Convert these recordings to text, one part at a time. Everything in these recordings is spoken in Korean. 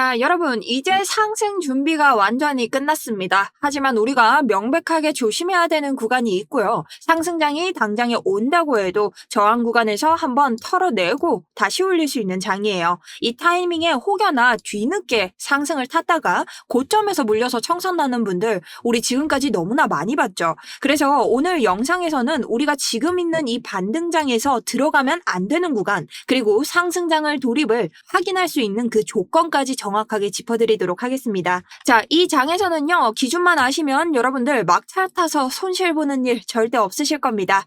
자, 여러분, 이제 상승 준비가 완전히 끝났습니다. 하지만 우리가 명백하게 조심해야 되는 구간이 있고요. 상승장이 당장에 온다고 해도 저항 구간에서 한번 털어내고 다시 올릴 수 있는 장이에요. 이 타이밍에 혹여나 뒤늦게 상승을 탔다가 고점에서 물려서 청산 나는 분들, 우리 지금까지 너무나 많이 봤죠. 그래서 오늘 영상에서는 우리가 지금 있는 이 반등장에서 들어가면 안 되는 구간, 그리고 상승장을 돌입을 확인할 수 있는 그 조건까지 정 확하게 짚어드리도록 하겠습니다. 자, 이 장에서는요, 기준만 아시면 여러분들 막차 타서 손실 보는 일 절대 없으실 겁니다.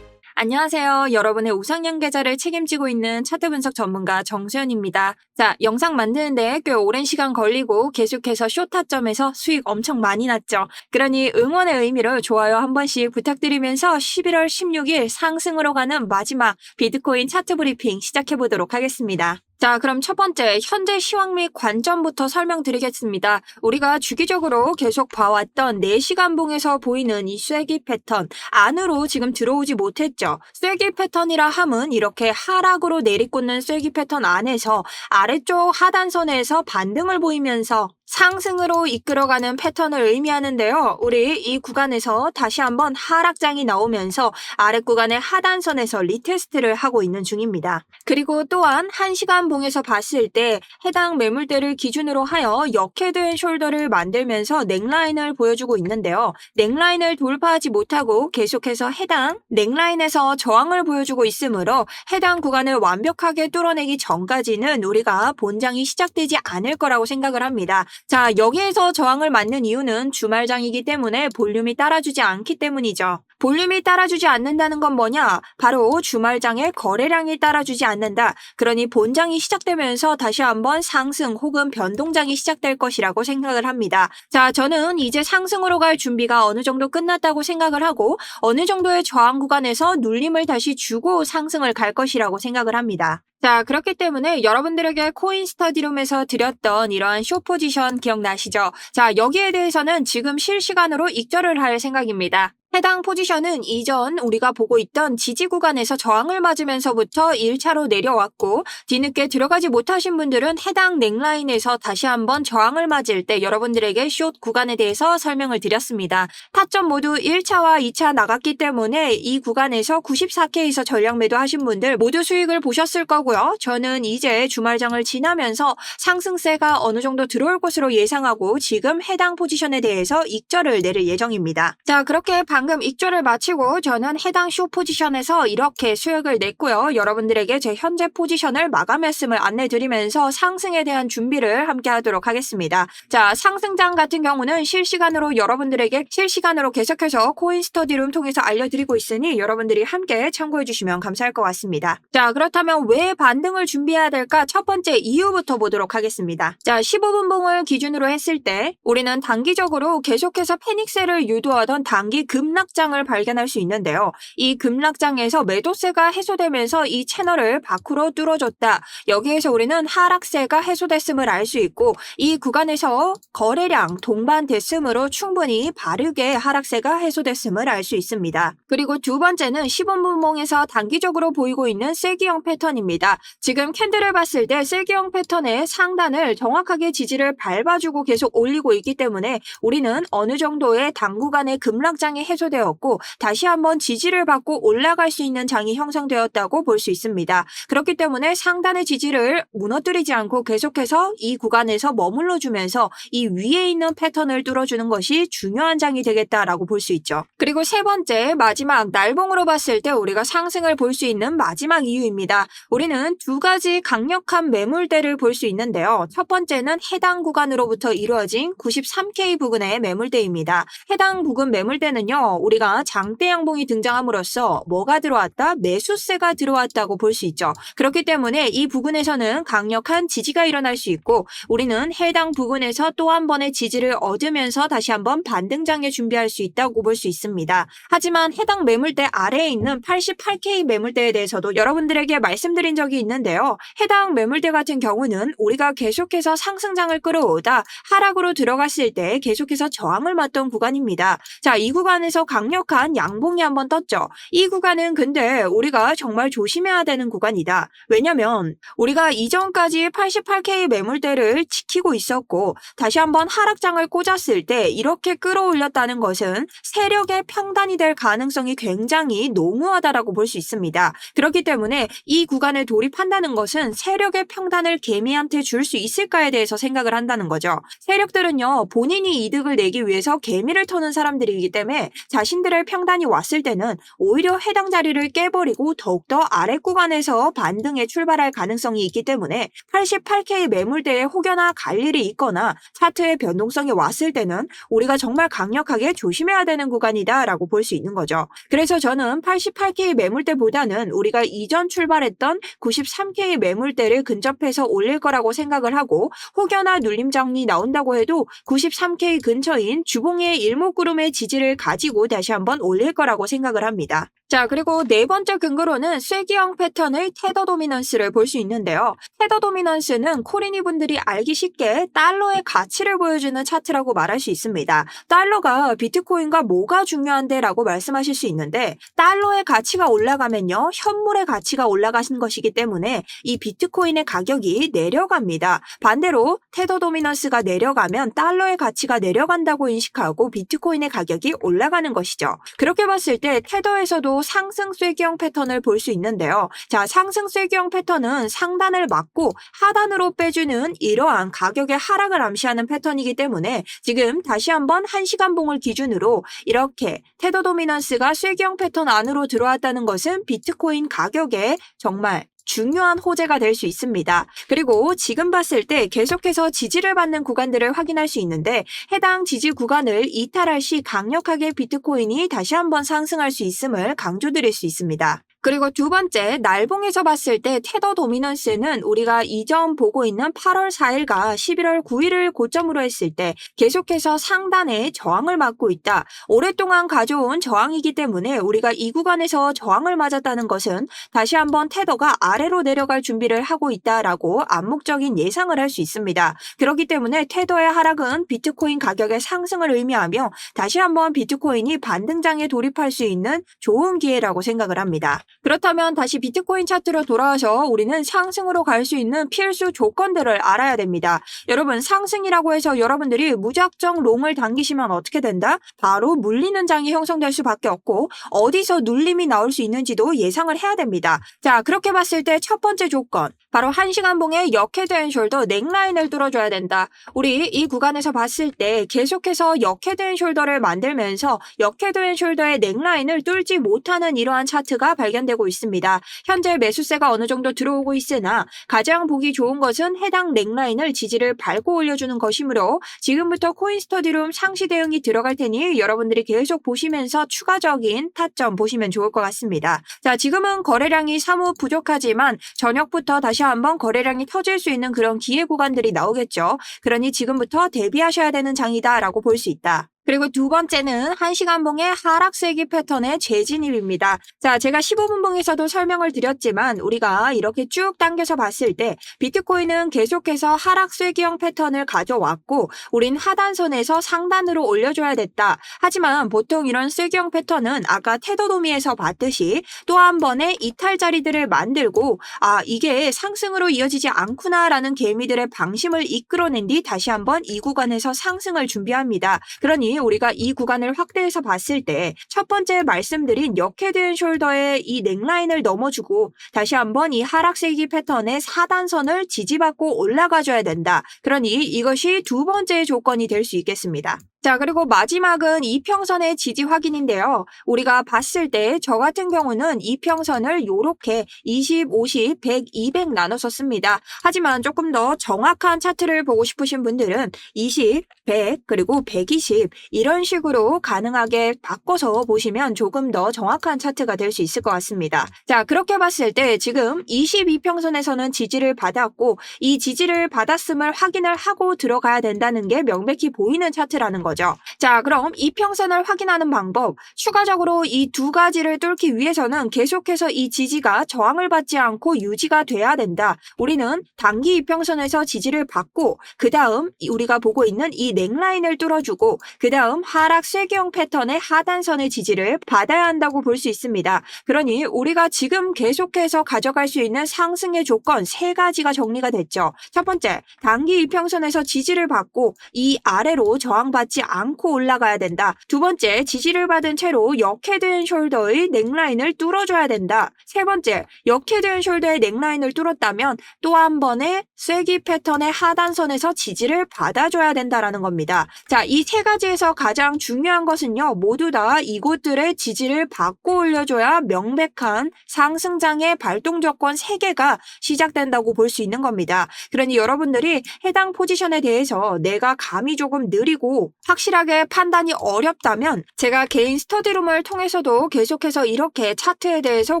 안녕하세요. 여러분의 우상향 계좌를 책임지고 있는 차트 분석 전문가 정수연입니다. 자, 영상 만드는데 꽤 오랜 시간 걸리고 계속해서 쇼타점에서 수익 엄청 많이 났죠. 그러니 응원의 의미로 좋아요 한 번씩 부탁드리면서 11월 16일 상승으로 가는 마지막 비트코인 차트 브리핑 시작해 보도록 하겠습니다. 자, 그럼 첫 번째, 현재 시황 및 관점부터 설명드리겠습니다. 우리가 주기적으로 계속 봐왔던 4시간 봉에서 보이는 이 쐐기 패턴 안으로 지금 들어오지 못했죠. 쐐기 패턴이라 함은 이렇게 하락으로 내리꽂는 쐐기 패턴 안에서 아래쪽 하단선에서 반등을 보이면서 상승으로 이끌어가는 패턴을 의미하는데요. 우리 이 구간에서 다시 한번 하락장이 나오면서 아래 구간의 하단선에서 리테스트를 하고 있는 중입니다. 그리고 또한 1시간 봉에서 봤을 때 해당 매물대를 기준으로 하여 역헤드앤 숄더를 만들면서 넥라인을 보여주고 있는데요. 넥라인을 돌파하지 못하고 계속해서 해당 넥라인에서 저항을 보여주고 있으므로 해당 구간을 완벽하게 뚫어내기 전까지는 우리가 본장이 시작되지 않을 거라고 생각을 합니다. 자, 여기에서 저항을 맞는 이유는 주말장이기 때문에 볼륨이 따라주지 않기 때문이죠. 볼륨이 따라주지 않는다는 건 뭐냐? 바로 주말장의 거래량이 따라주지 않는다. 그러니 본장이 시작되면서 다시 한번 상승 혹은 변동장이 시작될 것이라고 생각을 합니다. 자, 저는 이제 상승으로 갈 준비가 어느 정도 끝났다고 생각을 하고 어느 정도의 저항 구간에서 눌림을 다시 주고 상승을 갈 것이라고 생각을 합니다. 자, 그렇기 때문에 여러분들에게 코인 스터디룸에서 드렸던 이러한 쇼 포지션 기억나시죠? 자, 여기에 대해서는 지금 실시간으로 익절을 할 생각입니다. 해당 포지션은 이전 우리가 보고 있던 지지 구간에서 저항을 맞으면서부터 1차로 내려왔고 뒤늦게 들어가지 못하신 분들은 해당 넥라인에서 다시 한번 저항을 맞을 때 여러분들에게 숏 구간에 대해서 설명을 드렸습니다. 타점 모두 1차와 2차 나갔기 때문에 이 구간에서 94K에서 전량 매도하신 분들 모두 수익을 보셨을 거고요. 저는 이제 주말장을 지나면서 상승세가 어느 정도 들어올 것으로 예상하고 지금 해당 포지션에 대해서 익절을 내릴 예정입니다. 자 그렇게 방금 익절을 마치고 저는 해당 쇼 포지션에서 이렇게 수익을 냈고요. 여러분들에게 제 현재 포지션을 마감했음을 안내드리면서 상승에 대한 준비를 함께 하도록 하겠습니다. 자 상승장 같은 경우는 실시간으로 여러분들에게 실시간으로 계속해서 코인 스터디룸 통해서 알려드리고 있으니 여러분들이 함께 참고해 주시면 감사할 것 같습니다. 자 그렇다면 왜 반등을 준비해야 될까? 첫 번째 이유부터 보도록 하겠습니다. 자 15분 봉을 기준으로 했을 때 우리는 단기적으로 계속해서 페닉셀을 유도하던 단기 급락장을 발견할 수 있는데요. 이 급락장에서 매도세가 해소되면서 이 채널을 밖으로 뚫어줬다. 여기에서 우리는 하락세가 해소됐음을 알 수 있고 이 구간에서 거래량 동반됐으므로 충분히 바르게 하락세가 해소됐음을 알 수 있습니다. 그리고 두 번째는 15분봉에서 단기적으로 보이고 있는 쐐기형 패턴입니다. 지금 캔들을 봤을 때 쐐기형 패턴의 상단을 정확하게 지지를 밟아주고 계속 올리고 있기 때문에 우리는 어느 정도의 당구간의 급락장이 해소 되었고 다시 한번 지지를 받고 올라갈 수 있는 장이 형성되었다고 볼 수 있습니다. 그렇기 때문에 상단의 지지를 무너뜨리지 않고 계속해서 이 구간에서 머물러 주면서 이 위에 있는 패턴을 뚫어주는 것이 중요한 장이 되겠다라고 볼 수 있죠. 그리고 세 번째 마지막 날봉으로 봤을 때 우리가 상승을 볼 수 있는 마지막 이유입니다. 우리는 두 가지 강력한 매물대를 볼 수 있는데요. 첫 번째는 해당 구간으로부터 이루어진 93K 부근의 매물대입니다. 해당 부근 매물대는요. 우리가 장대 양봉이 등장함으로써 뭐가 들어왔다? 매수세가 들어왔다고 볼 수 있죠. 그렇기 때문에 이 부근에서는 강력한 지지가 일어날 수 있고 우리는 해당 부근에서 또 한 번의 지지를 얻으면서 다시 한번 반등장에 준비할 수 있다고 볼 수 있습니다. 하지만 해당 매물대 아래에 있는 88K 매물대에 대해서도 여러분들에게 말씀드린 적이 있는데요. 해당 매물대 같은 경우는 우리가 계속해서 상승장을 끌어오다 하락으로 들어갔을 때 계속해서 저항을 맞던 구간입니다. 자, 이 구간에서 강력한 양봉이 한번 떴죠. 이 구간은 근데 우리가 정말 조심해야 되는 구간이다. 왜냐면 우리가 이전까지 88K 매물대를 지키고 있었고 다시 한번 하락장을 꽂았을 때 이렇게 끌어올렸다는 것은 세력의 평단이 될 가능성이 굉장히 농후하다라고 볼 수 있습니다. 그렇기 때문에 이 구간에 돌입한다는 것은 세력의 평단을 개미한테 줄 수 있을까에 대해서 생각을 한다는 거죠. 세력들은요, 본인이 이득을 내기 위해서 개미를 터는 사람들이기 때문에 자신들의 평단이 왔을 때는 오히려 해당 자리를 깨버리고 더욱더 아래 구간에서 반등에 출발할 가능성이 있기 때문에 88K 매물대에 혹여나 갈 일이 있거나 차트의 변동성이 왔을 때는 우리가 정말 강력하게 조심해야 되는 구간이다라고 볼 수 있는 거죠. 그래서 저는 88K 매물대보다는 우리가 이전 출발했던 93K 매물대를 근접해서 올릴 거라고 생각을 하고 혹여나 눌림장이 나온다고 해도 93K 근처인 주봉의 일목구름의 지지를 가지고 다시 한번 올릴 거라고 생각을 합니다. 자, 그리고 네 번째 근거로는 쐐기형 패턴의 테더 도미넌스를 볼 수 있는데요. 테더 도미넌스는 코리니 분들이 알기 쉽게 달러의 가치를 보여주는 차트라고 말할 수 있습니다. 달러가 비트코인과 뭐가 중요한데 라고 말씀하실 수 있는데 달러의 가치가 올라가면요. 현물의 가치가 올라가신 것이기 때문에 이 비트코인의 가격이 내려갑니다. 반대로 테더 도미넌스가 내려가면 달러의 가치가 내려간다고 인식하고 비트코인의 가격이 올라가는 것이죠. 그렇게 봤을 때 테더에서도 상승 쐐기형 패턴을 볼 수 있는데요. 자, 상승 쐐기형 패턴은 상단을 막고 하단으로 빼주는 이러한 가격의 하락을 암시하는 패턴이기 때문에 지금 다시 한번 1시간 봉을 기준으로 이렇게 테더 도미넌스가 쐐기형 패턴 안으로 들어왔다는 것은 비트코인 가격에 정말 중요한 호재가 될 수 있습니다. 그리고 지금 봤을 때 계속해서 지지를 받는 구간들을 확인할 수 있는데 해당 지지 구간을 이탈할 시 강력하게 비트코인이 다시 한번 상승할 수 있음을 강조드릴 수 있습니다. 그리고 두 번째, 날봉에서 봤을 때 테더 도미넌스는 우리가 이전 보고 있는 8월 4일과 11월 9일을 고점으로 했을 때 계속해서 상단에 저항을 맞고 있다. 오랫동안 가져온 저항이기 때문에 우리가 이 구간에서 저항을 맞았다는 것은 다시 한번 테더가 아래로 내려갈 준비를 하고 있다라고 암묵적인 예상을 할 수 있습니다. 그렇기 때문에 테더의 하락은 비트코인 가격의 상승을 의미하며 다시 한번 비트코인이 반등장에 돌입할 수 있는 좋은 기회라고 생각을 합니다. 그렇다면 다시 비트코인 차트로 돌아와서 우리는 상승으로 갈 수 있는 필수 조건들을 알아야 됩니다. 여러분 상승이라고 해서 여러분들이 무작정 롱을 당기시면 어떻게 된다? 바로 물리는 장이 형성될 수밖에 없고 어디서 눌림이 나올 수 있는지도 예상을 해야 됩니다. 자 그렇게 봤을 때 첫 번째 조건 바로 1시간 봉의 역헤드 앤 숄더 넥라인을 뚫어줘야 된다. 우리 이 구간에서 봤을 때 계속해서 역헤드 앤 숄더를 만들면서 역헤드 앤 숄더의 넥라인을 뚫지 못하는 이러한 차트가 발견 되고 있습니다. 현재 매수세가 어느 정도 들어오고 있으나 가장 보기 좋은 것은 해당 넥라인을 지지를 밟고 올려주는 것이므로 지금부터 코인스터디룸 상시 대응이 들어갈 테니 여러분들이 계속 보시면서 추가적인 타점 보시면 좋을 것 같습니다. 자, 지금은 거래량이 사뭇 부족하지만 저녁부터 다시 한번 거래량이 터질 수 있는 그런 기회 구간들이 나오겠죠. 그러니 지금부터 대비하셔야 되는 장이다라고 볼 수 있다. 그리고 두 번째는 1시간 봉의 하락 세기 패턴의 재진입입니다. 자, 제가 15분 봉에서도 설명을 드렸지만 우리가 이렇게 쭉 당겨서 봤을 때 비트코인은 계속해서 하락 쐐기형 패턴을 가져왔고 우린 하단선에서 상단으로 올려줘야 됐다. 하지만 보통 이런 쐐기형 패턴은 아까 테더도미에서 봤듯이 또 한 번의 이탈 자리들을 만들고 아, 이게 상승으로 이어지지 않구나라는 개미들의 방심을 이끌어낸 뒤 다시 한번 이 구간에서 상승을 준비합니다. 그러니 우리가 이 구간을 확대해서 봤을 때 첫 번째 말씀드린 역헤드 숄더의 이 넥라인을 넘어주고 다시 한번 이 하락세기 패턴의 사단선을 지지받고 올라가줘야 된다. 그러니 이것이 두 번째 조건이 될 수 있겠습니다. 자, 그리고 마지막은 이평선의 지지 확인인데요. 우리가 봤을 때 저 같은 경우는 이평선을 요렇게 20, 50, 100, 200 나눠서 씁니다. 하지만 조금 더 정확한 차트를 보고 싶으신 분들은 20, 100, 그리고 120 이런 식으로 가능하게 바꿔서 보시면 조금 더 정확한 차트가 될 수 있을 것 같습니다. 자, 그렇게 봤을 때 지금 22평선에서는 지지를 받았고 이 지지를 받았음을 확인을 하고 들어가야 된다는 게 명백히 보이는 차트라는 거죠. 거죠. 자, 그럼 이평선을 확인하는 방법. 추가적으로 이 두 가지를 뚫기 위해서는 계속해서 이 지지가 저항을 받지 않고 유지가 돼야 된다. 우리는 단기 이평선에서 지지를 받고 그 다음 우리가 보고 있는 이 넥라인을 뚫어주고 그 다음 하락 쐐기형 패턴의 하단선의 지지를 받아야 한다고 볼 수 있습니다. 그러니 우리가 지금 계속해서 가져갈 수 있는 상승의 조건 세 가지가 정리가 됐죠. 첫 번째, 단기 이평선에서 지지를 받고 이 아래로 저항받 지 않고 올라가야 된다. 두 번째, 지지를 받은 채로 역헤드 앤 숄더의 넥라인을 뚫어줘야 된다. 세 번째, 역헤드 앤 숄더의 넥라인을 뚫었다면 또 한 번의 쐐기 패턴의 하단선에서 지지를 받아줘야 된다라는 겁니다. 자, 이 세 가지에서 가장 중요한 것은요, 모두 다 이곳들의 지지를 받고 올려줘야 명백한 상승장의 발동 조건 3개가 시작된다고 볼 수 있는 겁니다. 그러니 여러분들이 해당 포지션에 대해서 내가 감이 조금 느리고 확실하게 판단이 어렵다면 제가 개인 스터디룸을 통해서도 계속해서 이렇게 차트에 대해서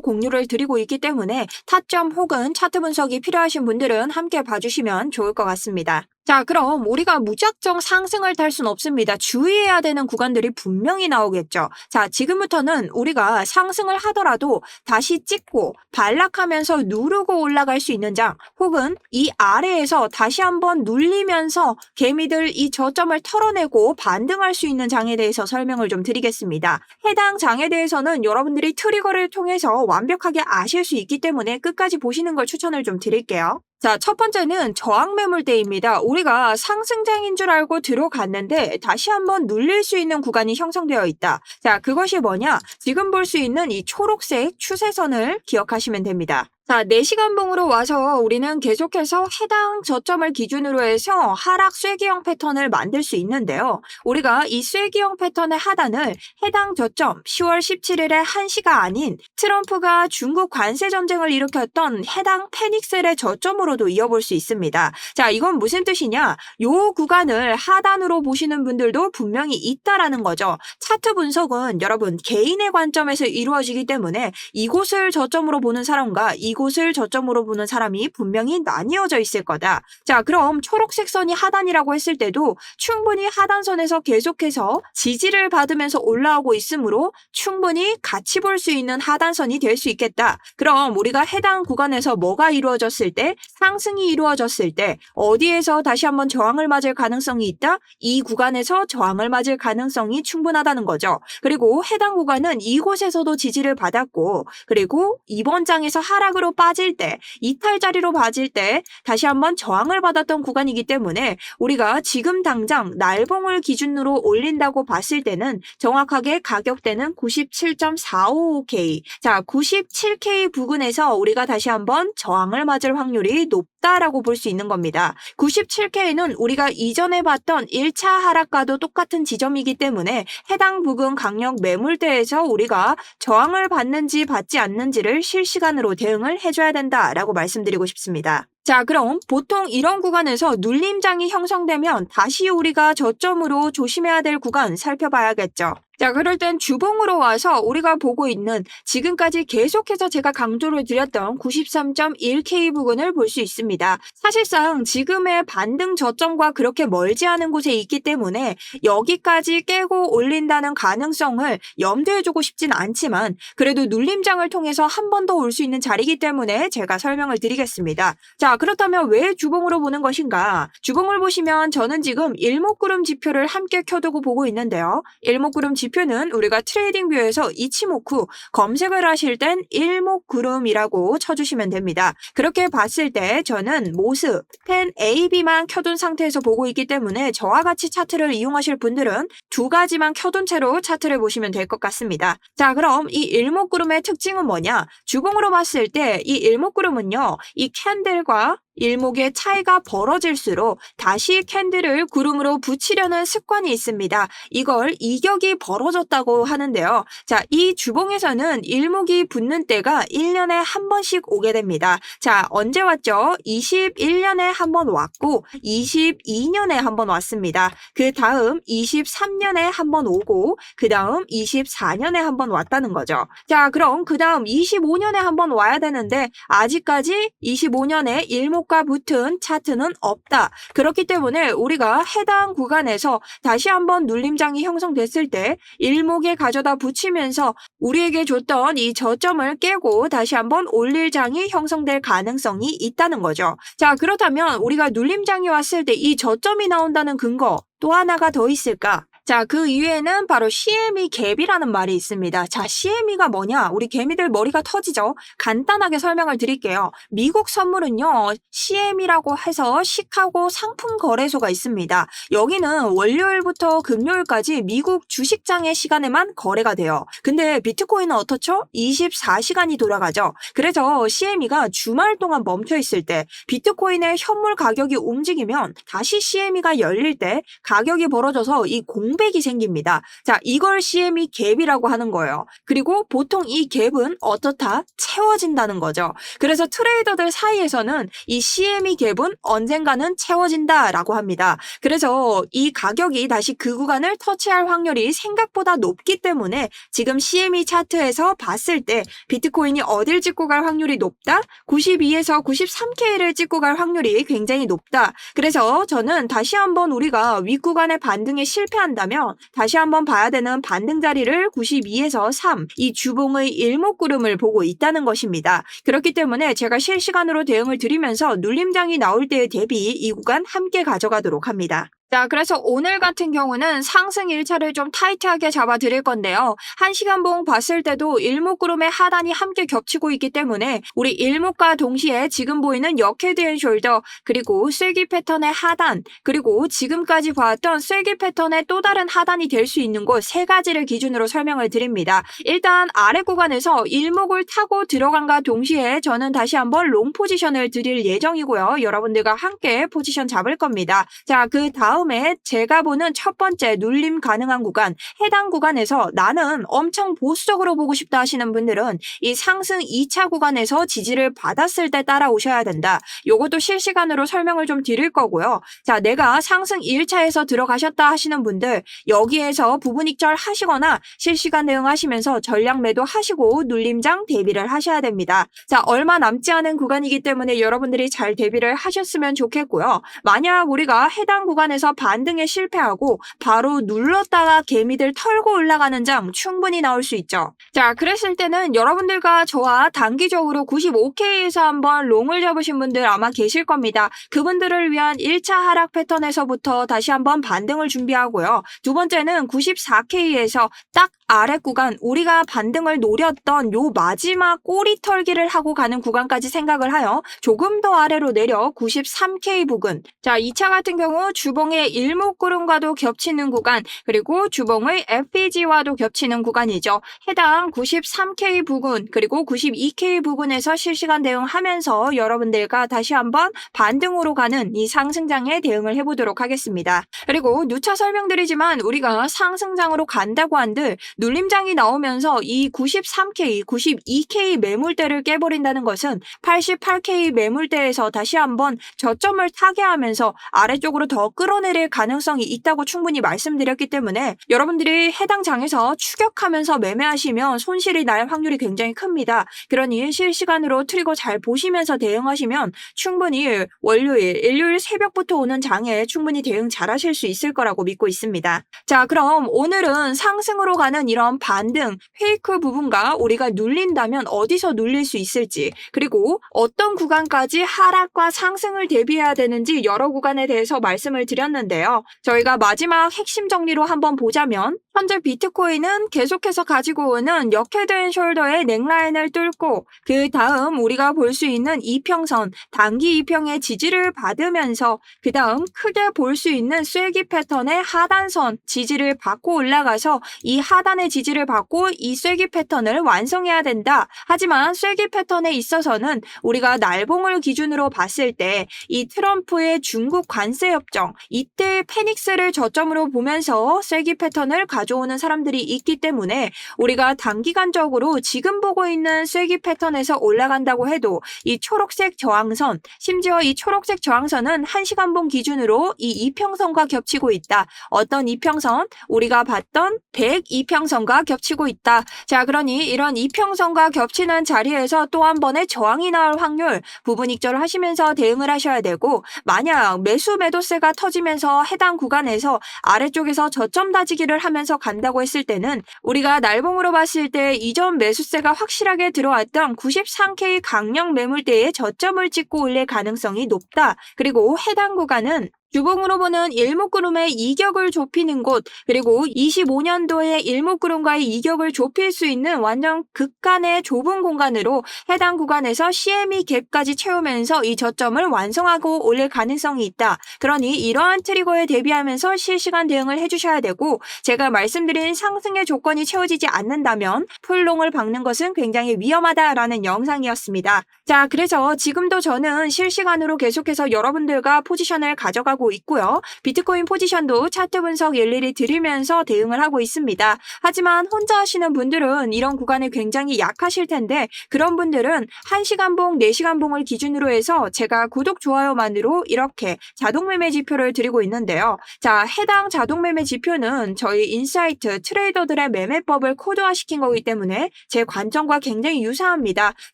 공유를 드리고 있기 때문에 타점 혹은 차트 분석이 필요하신 분들은 함께 봐주시면 좋을 것 같습니다. 자, 그럼 우리가 무작정 상승을 탈 순 없습니다. 주의해야 되는 구간들이 분명히 나오겠죠. 자, 지금부터는 우리가 상승을 하더라도 다시 찍고 반락하면서 누르고 올라갈 수 있는 장, 혹은 이 아래에서 다시 한번 눌리면서 개미들 이 저점을 털어내고 반등할 수 있는 장에 대해서 설명을 좀 드리겠습니다. 해당 장에 대해서는 여러분들이 트리거를 통해서 완벽하게 아실 수 있기 때문에 끝까지 보시는 걸 추천을 좀 드릴게요. 자, 첫 번째는 저항 매물대입니다. 우리가 상승장인 줄 알고 들어갔는데 다시 한번 눌릴 수 있는 구간이 형성되어 있다. 자, 그것이 뭐냐? 지금 볼 수 있는 이 초록색 추세선을 기억하시면 됩니다. 자, 4시간 봉으로 와서 우리는 계속해서 해당 저점을 기준으로 해서 하락 쐐기형 패턴을 만들 수 있는데요. 우리가 이 쐐기형 패턴의 하단을 해당 저점 10월 17일에 1시가 아닌 트럼프가 중국 관세 전쟁을 일으켰던 해당 페닉셀의 저점으로도 이어볼 수 있습니다. 자, 이건 무슨 뜻이냐? 요 구간을 하단으로 보시는 분들도 분명히 있다라는 거죠. 차트 분석은 여러분 개인의 관점에서 이루어지기 때문에 이곳을 저점으로 보는 사람과 이 이곳을 저점으로 보는 사람이 분명히 나뉘어져 있을 거다. 자, 그럼 초록색 선이 하단이라고 했을 때도 충분히 하단선에서 계속해서 지지를 받으면서 올라오고 있으므로 충분히 같이 볼 수 있는 하단선이 될 수 있겠다. 그럼 우리가 해당 구간에서 뭐가 이루어졌을 때, 상승이 이루어졌을 때, 어디에서 다시 한번 저항을 맞을 가능성이 있다? 이 구간에서 저항을 맞을 가능성이 충분하다는 거죠. 그리고 해당 구간은 이곳에서도 지지를 받았고, 그리고 이번 장에서 하락을 하락으로 빠질 때, 이탈 자리로 빠질 때 다시 한번 저항을 받았던 구간이기 때문에 우리가 지금 당장 날봉을 기준으로 올린다고 봤을 때는 정확하게 가격대는 97.455K. 자, 97K 부근에서 우리가 다시 한번 저항을 맞을 확률이 높다라고 볼 수 있는 겁니다. 97K는 우리가 이전에 봤던 1차 하락과도 똑같은 지점이기 때문에 해당 부근 강력 매물대에서 우리가 저항을 받는지 받지 않는지를 실시간으로 대응을 해줘야 된다라고 말씀드리고 싶습니다. 자, 그럼 보통 이런 구간에서 눌림장이 형성되면 다시 우리가 저점으로 조심해야 될 구간 살펴봐야겠죠. 자, 그럴 땐 주봉으로 와서 우리가 보고 있는 지금까지 계속해서 제가 강조를 드렸던 93.1K 부근을 볼 수 있습니다. 사실상 지금의 반등 저점과 그렇게 멀지 않은 곳에 있기 때문에 여기까지 깨고 올린다는 가능성을 염두에 두고 싶진 않지만 그래도 눌림장을 통해서 한 번 더 올 수 있는 자리이기 때문에 제가 설명을 드리겠습니다. 자, 그렇다면 왜 주봉으로 보는 것인가? 주봉을 보시면 저는 지금 일목구름 지표를 함께 켜두고 보고 있는데요. 일목구름 지표 는 우리가 트레이딩 뷰에서 이치모쿠 검색을 하실 땐 일목구름이라고 쳐주시면 됩니다. 그렇게 봤을 때 저는 모습, 펜 AB만 켜둔 상태에서 보고 있기 때문에 저와 같이 차트를 이용하실 분들은 두 가지만 켜둔 채로 차트를 보시면 될 것 같습니다. 자, 그럼 이 일목구름의 특징은 뭐냐? 주봉으로 봤을 때 이 일목구름은요, 이 캔들과 일목의 차이가 벌어질수록 다시 캔들을 구름으로 붙이려는 습관이 있습니다. 이걸 이격이 벌어졌다고 하는데요. 자, 이 주봉에서는 일목이 붙는 때가 1년에 한 번씩 오게 됩니다. 자, 언제 왔죠? 21년에 한 번 왔고 22년에 한 번 왔습니다. 그 다음 23년에 한 번 오고 그 다음 24년에 한 번 왔다는 거죠. 자, 그럼 그 다음 25년에 한 번 와야 되는데 아직까지 25년에 일목 일목과 붙은 차트는 없다. 그렇기 때문에 우리가 해당 구간에서 다시 한번 눌림장이 형성됐을 때 일목에 가져다 붙이면서 우리에게 줬던 이 저점을 깨고 다시 한번 올릴 장이 형성될 가능성이 있다는 거죠. 자, 그렇다면 우리가 눌림장이 왔을 때 이 저점이 나온다는 근거 또 하나가 더 있을까? 자, 그 이외에는 바로 CME 갭이라는 말이 있습니다. 자, CME가 뭐냐? 우리 개미들 머리가 터지죠? 간단하게 설명을 드릴게요. 미국 선물은요, CME라고 해서 시카고 상품 거래소가 있습니다. 여기는 월요일부터 금요일까지 미국 주식장의 시간에만 거래가 돼요. 근데 비트코인은 어떻죠? 24시간이 돌아가죠. 그래서 CME가 주말 동안 멈춰 있을 때 비트코인의 현물 가격이 움직이면 다시 CME가 열릴 때 가격이 벌어져서 이 공 백이 생깁니다. 자, 이걸 CME 갭이라고 하는 거예요. 그리고 보통 이 갭은 어떻다? 채워진다는 거죠. 그래서 트레이더들 사이에서는 이 CME 갭은 언젠가는 채워진다라고 합니다. 그래서 이 가격이 다시 그 구간을 터치할 확률이 생각보다 높기 때문에 지금 CME 차트에서 봤을 때 비트코인이 어딜 찍고 갈 확률이 높다? 92에서 93K를 찍고 갈 확률이 굉장히 높다. 그래서 저는 다시 한번 우리가 윗구간의 반등에 실패한다 면 다시 한번 봐야 되는 반등 자리를 92에서 3, 이 주봉의 일목구름을 보고 있다는 것입니다. 그렇기 때문에 제가 실시간으로 대응을 드리면서 눌림장이 나올 때에 대비 이 구간 함께 가져가도록 합니다. 자, 그래서 오늘 같은 경우는 상승 1차를 좀 타이트하게 잡아 드릴 건데요. 1시간 봉 봤을 때도 일목구름의 하단이 함께 겹치고 있기 때문에 우리 일목과 동시에 지금 보이는 역헤드 앤 숄더 그리고 쐐기 패턴의 하단 그리고 지금까지 봤던 쐐기 패턴의 또 다른 하단이 될 수 있는 곳 세 가지를 기준으로 설명을 드립니다. 일단 아래 구간에서 일목을 타고 들어간과 동시에 저는 다시 한번 롱 포지션을 드릴 예정이고요. 여러분들과 함께 포지션 잡을 겁니다. 자, 그 다음 다음에 제가 보는 첫 번째 눌림 가능한 구간, 해당 구간에서 나는 엄청 보수적으로 보고 싶다 하시는 분들은 이 상승 2차 구간에서 지지를 받았을 때 따라오셔야 된다. 요것도 실시간으로 설명을 좀 드릴 거고요. 자, 내가 상승 1차에서 들어가셨다 하시는 분들 여기에서 부분 익절 하시거나 실시간 대응하시면서 전량 매도 하시고 눌림장 대비를 하셔야 됩니다. 자, 얼마 남지 않은 구간이기 때문에 여러분들이 잘 대비를 하셨으면 좋겠고요. 만약 우리가 해당 구간에서 반등에 실패하고 바로 눌렀다가 개미들 털고 올라가는 장 충분히 나올 수 있죠. 자, 그랬을 때는 여러분들과 저와 단기적으로 95K에서 한번 롱을 잡으신 분들 아마 계실 겁니다. 그분들을 위한 1차 하락 패턴에서부터 다시 한번 반등을 준비하고요. 두 번째는 94K에서 딱 아래 구간 우리가 반등을 노렸던 요 마지막 꼬리 털기를 하고 가는 구간까지 생각을 하여 조금 더 아래로 내려 93K 부근 자 2차 같은 경우 주봉 의 일목구름과도 겹치는 구간 그리고 주봉의 FPG와도 겹치는 구간이죠. 해당 93K 부근 그리고 92K 부근에서 실시간 대응하면서 여러분들과 다시 한번 반등으로 가는 이 상승장에 대응을 해보도록 하겠습니다. 그리고 누차 설명드리지만 우리가 상승장으로 간다고 한들 눌림장이 나오면서 이 93K, 92K 매물대를 깨버린다는 것은 88K 매물대에서 다시 한번 저점을 타개하면서 아래쪽으로 더 끌어 내릴 가능성이 있다고 충분히 말씀드렸기 때문에 여러분들이 해당 장에서 추격하면서 매매하시면 손실이 날 확률이 굉장히 큽니다. 그러니 실시간으로 트리거 잘 보시면서 대응하시면 충분히 월요일, 일요일 새벽부터 오는 장에 충분히 대응 잘 하실 수 있을 거라고 믿고 있습니다. 자, 그럼 오늘은 상승으로 가는 이런 반등, 페이크 부분과 우리가 눌린다면 어디서 눌릴 수 있을지, 그리고 어떤 구간까지 하락과 상승을 대비해야 되는지 여러 구간에 대해서 말씀을 드렸는데 요. 저희가 마지막 핵심 정리로 한번 보자면, 현재 비트코인은 계속해서 가지고 오는 앤 숄더의 넥라인을 뚫고, 그 다음 우리가 볼 수 있는 이평선, 단기 이평의 지지를 받으면서, 그 다음 크게 볼 수 있는 쐐기 패턴의 하단선 지지를 받고 올라가서 이 하단의 지지를 받고 이 쐐기 패턴을 완성해야 된다. 하지만 쐐기 패턴에 있어서는 우리가 날봉을 기준으로 봤을 때 이 트럼프의 중국 관세 협정 이때 페닉스를 저점으로 보면서 쐐기 패턴을 가 가져오는 사람들이 있기 때문에 우리가 단기간적으로 지금 보고 있는 쐐기 패턴에서 올라간다고 해도 이 초록색 저항선, 심지어 이 초록색 저항선은 1시간봉 기준으로 이 이평선과 겹치고 있다. 어떤 이평선? 우리가 봤던 100 이평선과 겹치고 있다. 자, 그러니 이런 이평선과 겹치는 자리에서 또 한 번의 저항이 나올 확률 부분 익절을 하시면서 대응을 하셔야 되고 만약 매수 매도세가 터지면서 해당 구간에서 아래쪽에서 저점 다지기를 하면서 간다고 했을 때는 우리가 날봉으로 봤을 때 이전 매수세가 확실하게 들어왔던 93K 강력 매물대의 저점을 찍고 올릴 가능성이 높다. 그리고 해당 구간은 주봉으로 보는 일목구름의 이격을 좁히는 곳, 그리고 25년도에 일목구름과의 이격을 좁힐 수 있는 완전 극간의 좁은 공간으로 해당 구간에서 CME 갭까지 채우면서 이 저점을 완성하고 올릴 가능성이 있다. 그러니 이러한 트리거에 대비하면서 실시간 대응을 해주셔야 되고 제가 말씀드린 상승의 조건이 채워지지 않는다면 풀롱을 박는 것은 굉장히 위험하다라는 영상이었습니다. 자, 그래서 지금도 저는 실시간으로 계속해서 여러분들과 포지션을 가져가고 있고요. 비트코인 포지션도 차트 분석 일일이 드리면서 대응을 하고 있습니다. 하지만 혼자 하시는 분들은 이런 구간에 굉장히 약하실 텐데 그런 분들은 1시간 봉, 4시간 봉을 기준으로 해서 제가 구독, 좋아요만으로 이렇게 자동 매매 지표를 드리고 있는데요. 자, 해당 자동 매매 지표는 저희 인사이트 트레이더들의 매매법을 코드화시킨 거기 때문에 제 관점과 굉장히 유사합니다.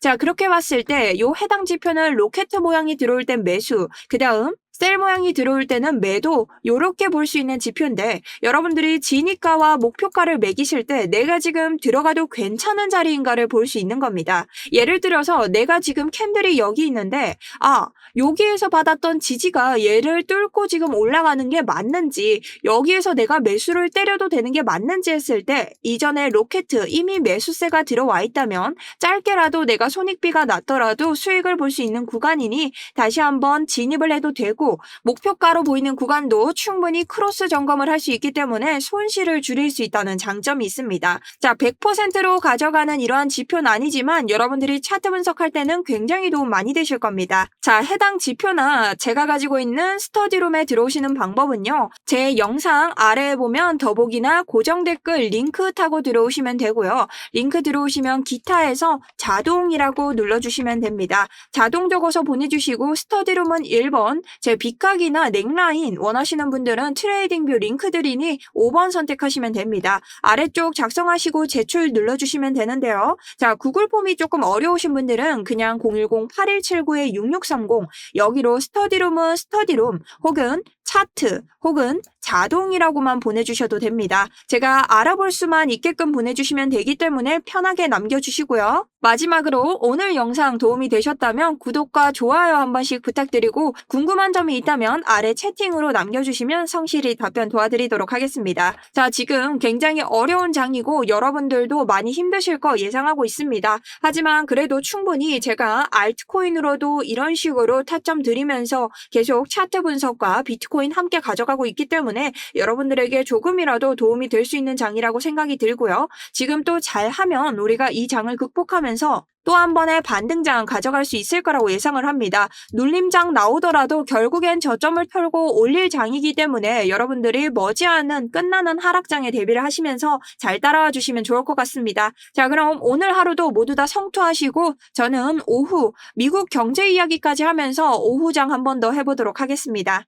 자, 그렇게 봤을 때 요 해당 지표는 로켓 모양이 들어올 땐 매수, 그 다음 셀 모양이 들어올 때는 매도 요렇게 볼 수 있는 지표인데 여러분들이 진입가와 목표가를 매기실 때 내가 지금 들어가도 괜찮은 자리인가를 볼 수 있는 겁니다. 예를 들어서 내가 지금 캔들이 여기 있는데 아 여기에서 받았던 지지가 얘를 뚫고 지금 올라가는 게 맞는지 여기에서 내가 매수를 때려도 되는 게 맞는지 했을 때 이전에 로켓 이미 매수세가 들어와 있다면 짧게라도 내가 손익비가 났더라도 수익을 볼 수 있는 구간이니 다시 한번 진입을 해도 되고 목표가로 보이는 구간도 충분히 크로스 점검을 할 수 있기 때문에 손실을 줄일 수 있다는 장점이 있습니다. 자, 100%로 가져가는 이러한 지표는 아니지만 여러분들이 차트 분석할 때는 굉장히 도움 많이 되실 겁니다. 자, 해당 지표나 제가 가지고 있는 스터디룸에 들어오시는 방법은요. 제 영상 아래에 보면 더보기나 고정 댓글 링크 타고 들어오시면 되고요. 링크 들어오시면 기타에서 자동이라고 눌러주시면 됩니다. 자동 적어서 보내주시고 스터디룸은 1번, 제 빅각이나 넥라인 원하시는 분들은 트레이딩뷰 링크들이니 5번 선택하시면 됩니다. 아래쪽 작성하시고 제출 눌러주시면 되는데요. 자, 구글 폼이 조금 어려우신 분들은 그냥 010-8179-6630 여기로 스터디룸은 스터디룸 혹은 차트 혹은 자동이라고만 보내주셔도 됩니다. 제가 알아볼 수만 있게끔 보내주시면 되기 때문에 편하게 남겨주시고요. 마지막으로 오늘 영상 도움이 되셨다면 구독과 좋아요 한 번씩 부탁드리고 궁금한 점이 있다면 아래 채팅으로 남겨주시면 성실히 답변 도와드리도록 하겠습니다. 자, 지금 굉장히 어려운 장이고 여러분들도 많이 힘드실 거 예상하고 있습니다. 하지만 그래도 충분히 제가 알트코인으로도 이런 식으로 타점 드리면서 계속 차트 분석과 비트코인 함께 가져가고 있기 때문에 여러분들에게 조금이라도 도움이 될 수 있는 장이라고 생각이 들고요. 지금 또 잘하면 우리가 이 장을 극복하면서 또 한 번의 반등장 가져갈 수 있을 거라고 예상을 합니다. 눌림장 나오더라도 결국엔 저점을 털고 올릴 장이기 때문에 여러분들이 머지않은 끝나는 하락장에 대비를 하시면서 잘 따라와 주시면 좋을 것 같습니다. 자, 그럼 오늘 하루도 모두 다 성투하시고 저는 오후 미국 경제 이야기까지 하면서 오후장 한 번 더 해보도록 하겠습니다.